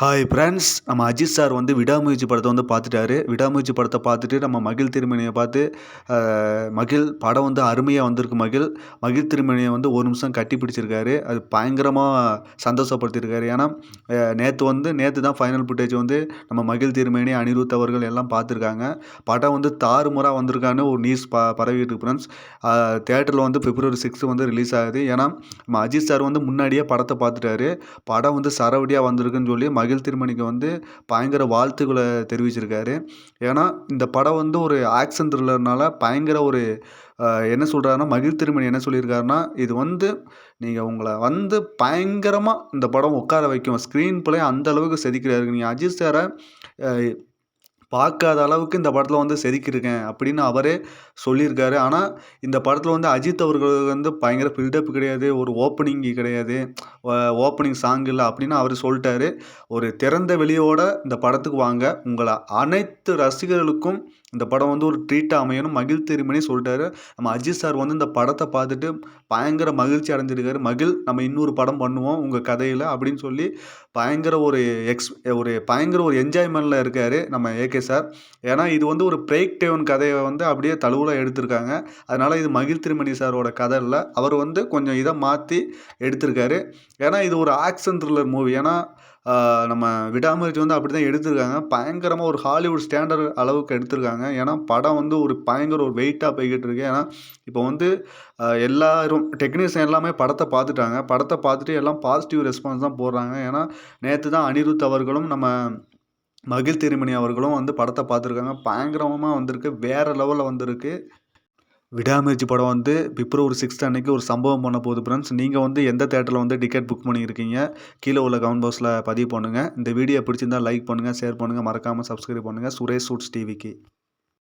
Hi friends நம்ம Ajith sir வந்து விடாமுயற்சி படத்தை வந்து பார்த்துட்டாரு. விடாமுயற்சி படத்தை பார்த்துட்டு நம்ம மகிழ் திருமணியை பார்த்து மகிழ் படம் வந்து அருமையாக வந்திருக்கு மகிழ். மகிழ் திருமணியை வந்து ஒரு நிமிஷம் கட்டி பிடிச்சிருக்காரு. அது பயங்கரமாக சந்தோஷப்படுத்தியிருக்காரு. ஏன்னா நேற்று வந்து நேற்று தான் ஃபைனல் ஃபுட்டேஜ் வந்து நம்ம மகிழ் திருமணி அனிருத் அவர்கள் எல்லாம் பார்த்துருக்காங்க. படம் வந்து தாறுமுறாக வந்திருக்கான்னு ஒரு நியூஸ் ப பரவிட்டு இருக்கு ஃப்ரெண்ட்ஸ் தேட்டரில் வந்து பிப்ரவரி சிக்ஸ்த்து வந்து ரிலீஸ் ஆகுது. ஏன்னா நம்ம அஜித் சார் வந்து முன்னாடியே படத்தை பார்த்துட்டாரு. படம் வந்து சரவடியாக வந்திருக்குன்னு சொல்லி மகிழ் திருமணிக்கு வந்து பயங்கர வாழ்த்துக்களை தெரிவிச்சிருக்காரு. ஏன்னா இந்த படம் வந்து ஒரு ஆக்ஷன் த்ரில்லர்னால பயங்கர ஒரு என்ன சொல்கிறாருன்னா மகிழ் திருமணி என்ன சொல்லியிருக்காருன்னா இது வந்து நீங்கள் உங்களை வந்து பயங்கரமாக இந்த படம் உட்கார வைக்கும். ஸ்க்ரீன் பிளே அந்த அளவுக்கு செதுக்கிறாரு நீங்கள் அஜித் சாரை பார்க்காத அளவுக்கு இந்த படத்தில் வந்து செதுக்கியிருக்கேன் அப்படின்னு அவரே சொல்லியிருக்காரு. ஆனால் இந்த படத்தில் வந்து அஜித் அவர்களுக்கு வந்து பயங்கர பில்டப் கிடையாது ஒரு ஓப்பனிங் கிடையாது ஓப்பனிங் சாங் இல்லை அப்படின்னு அவர் சொல்லிட்டாரு. ஒரு திறந்த வெளியோட இந்த படத்துக்கு வாங்க. உங்களை அனைத்து ரசிகர்களுக்கும் இந்த படம் வந்து ஒரு ட்ரீட்டாக அமையணும். மகிழ் திருமணி சொல்லிட்டாரு. நம்ம அஜித் சார் வந்து இந்த படத்தை பார்த்துட்டு பயங்கர மகிழ்ச்சி அடைஞ்சிருக்காரு. மகிழ் நம்ம இன்னொரு படம் பண்ணுவோம் உங்கள் கதையில் அப்படின்னு சொல்லி பயங்கர ஒரு எக்ஸ் ஒரு பயங்கர ஒரு என்ஜாய்மெண்ட்டில் இருக்கார் நம்ம ஏகே ஓகே சார். ஏன்னா இது வந்து ஒரு பிரேக் டேவன் கதையை வந்து அப்படியே தழுவலாக எடுத்திருக்காங்க. அதனால் இது மகிழ் திருமணி சாரோட கதை இல்லை. அவர் வந்து கொஞ்சம் இதை மாற்றி எடுத்திருக்காரு. ஏன்னா இது ஒரு ஆக்ஷன் த்ரில்லர் மூவி ஏன்னா நம்ம விடாமுயற்சி வந்து அப்படி தான் எடுத்திருக்காங்க. பயங்கரமாக ஒரு ஹாலிவுட் ஸ்டாண்டர்ட் அளவுக்கு எடுத்திருக்காங்க. ஏன்னா படம் வந்து ஒரு பயங்கர ஒரு வெயிட்டாக போய்கிட்டு இருக்கு. ஏன்னா இப்போ வந்து எல்லாரும் டெக்னீஷியன் எல்லாமே படத்தை பார்த்துட்டாங்க. படத்தை பார்த்துட்டு எல்லாம் பாசிட்டிவ் ரெஸ்பான்ஸ் தான் போடுறாங்க. ஏன்னா நேற்று தான் அனிருத் அவர்களும் நம்ம மகிழ் திருமணி அவர்களும் வந்து படத்தை பார்த்துருக்காங்க. பயங்கரமாக வந்திருக்கு. வேறு லெவலில் வந்திருக்கு. விடாமுயற்சி படம் வந்து பிப்ரவரி சிக்ஸ்த் அன்னைக்கு ஒரு சம்பவம் பண்ண போகுது ஃப்ரெண்ட்ஸ் நீங்கள் வந்து எந்த தேட்டரில் வந்து டிக்கெட் புக் பண்ணியிருக்கீங்க? கீழே உள்ள கமெண்ட் பாக்ஸில் பதிவு பண்ணுங்கள் இந்த வீடியோ பிடிச்சிருந்தால் லைக் பண்ணுங்கள் ஷேர் பண்ணுங்கள் மறக்காமல் சப்ஸ்கிரைப் பண்ணுங்கள் சுரேஷ் சூட்ஸ் டிவிக்கு